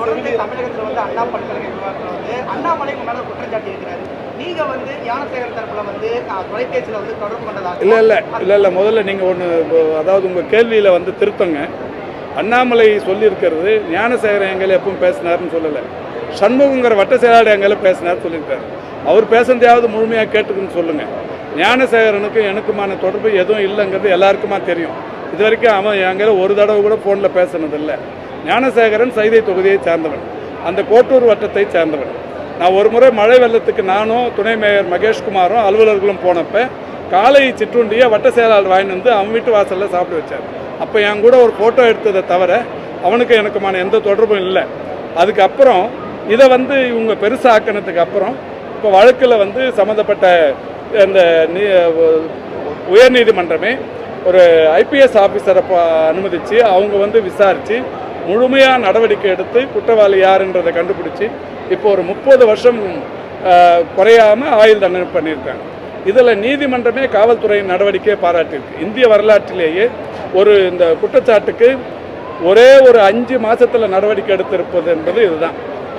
தொடர்ந்து தமிழகத்துல வந்து அண்ணா பல்கலைக்கழக விவகாரத்துல வந்து அண்ணாமலை உங்க மேல குற்றச்சாட்டு இருக்கிறாரு. நீங்க வந்து ஞானசேகர் தரப்புல வந்து அஹ், தொலைபேசியில வந்து தொடர்பு கொண்டதாக இல்லை இல்லை இல்லை இல்லை. முதல்ல நீங்கள் ஒன்று அதாவது உங்கள் கேள்வியில் வந்து திருத்தங்க. அண்ணாமலை சொல்லியிருக்கிறது ஞானசேகரன் எங்களை எப்பவும் பேசினார்னு சொல்லலை. சண்முகங்கிற வட்ட செயலாளர் எங்களை பேசினார் சொல்லியிருக்காரு. அவர் பேசுனதையாவது முழுமையாக கேட்டுக்குன்னு சொல்லுங்கள் ஞானசேகரனுக்கும் எனக்குமான தொடர்பு எதுவும் இல்லைங்கிறது எல்லாருக்குமா தெரியும். இது வரைக்கும் அவன் எங்களை ஒரு தடவை கூட ஃபோனில் பேசுனதில்லை. ஞானசேகரன் சைதை தொகுதியை சேர்ந்தவன். அந்த கோட்டூர் வட்டத்தை சேர்ந்தவன். நான் ஒரு முறை மழை வெள்ளத்துக்கு நானும் துணை மேயர் மகேஷ்குமாரும் அலுவலர்களும் போனப்போ காலை சிற்றுண்டியை வட்ட செயலாளர் வாங்கிட்டு வந்து அவன் வீட்டு வாசலில் சாப்பிட வச்சார். அப்போ என் கூட ஒரு ஃபோட்டோ எடுத்ததை தவிர அவனுக்கு எனக்குமான எந்த தொடர்பும் இல்லை. அதுக்கப்புறம் இதை வந்து இவங்க பெருசாக்கினதுக்கு அப்புறம் இப்போ வழக்கில் வந்து சம்மந்தப்பட்ட இந்த நீ உயர்நீதிமன்றமே ஒரு ஐபிஎஸ் ஆஃபீஸரை அனுமதித்து அவங்க வந்து விசாரித்து முழுமையாக நடவடிக்கை எடுத்து குற்றவாளி யாருன்றதை கண்டுபிடிச்சி இப்போ ஒரு முப்பது வருஷம் குறையாமல் குறையாம ஆயுள் தண்டனை பண்ணியிருக்காங்க. இதில் நீதிமன்றமே காவல்துறையின் நடவடிக்கையை பாராட்டியிருக்கு. இந்திய வரலாற்றிலேயே ஒரு இந்த குற்றச்சாட்டுக்கு ஒரே ஒரு அஞ்சு மாதத்தில் நடவடிக்கை எடுத்திருப்பது என்பது இதுதான்.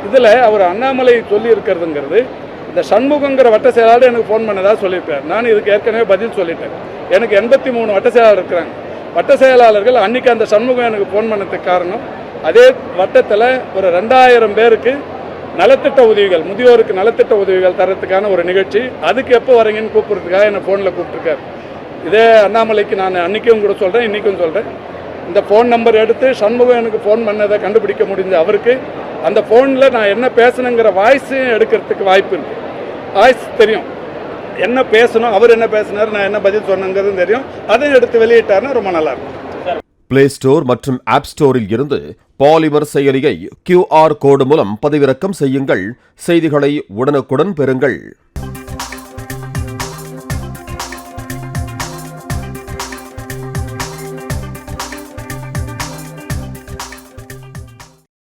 இதில் அவர் அண்ணாமலை சொல்லி இருக்கிறதுங்கிறது இந்த சண்முகங்கிற வட்ட செயலாளர் எனக்கு ஃபோன் பண்ணதாக சொல்லியிருக்காரு நான் இதுக்கு ஏற்கனவே பதில் சொல்லிட்டேன். எனக்கு எண்பத்தி மூணு வட்ட செயலாளர் இருக்கிறாங்க. வட்ட செயலாளர்கள் அன்னைக்கு அந்த சண்முகம் எனக்கு ஃபோன் பண்ணதுக்கு காரணம் அதே வட்டத்தில் ஒரு ரெண்டாயிரம் பேருக்கு நலத்திட்ட உதவிகள் முதியோருக்கு நலத்திட்ட உதவிகள் தரத்துக்கான ஒரு நிகழ்ச்சி. அதுக்கு எப்போ வரீங்கன்னு கூப்பிட்றதுக்காக என்னை ஃபோனில் கூப்பிட்ருக்காரு இதே அண்ணாமலைக்கு நான் அன்றைக்கும் கூட சொல்கிறேன் இன்றைக்கும் சொல்கிறேன் இந்த ஃபோன் நம்பர் எடுத்து சண்முகம் எனக்கு ஃபோன் பண்ணதை கண்டுபிடிக்க முடிஞ்ச அவருக்கு அந்த ஃபோனில் நான் என்ன பேசணுங்கிற வாய்ஸையும் எடுக்கிறதுக்கு வாய்ப்பு இருக்குது வாய்ஸ் தெரியும். என்ன பேசணும் அவர் என்ன பேசினார் நான் என்ன பதில் சொன்னங்கிறதும் தெரியும். அதை எடுத்து வெளியிட்டார்னா ரொம்ப நல்லாயிருக்கும் பிளே ஸ்டோர் மற்றும் ஆப் ஸ்டோரில் இருந்து பாலிமர் செயலியை கியூஆர் கோடு மூலம் பதிவிறக்கம் செய்யுங்கள். செய்திகளை உடனுக்குடன் பெறுங்கள்.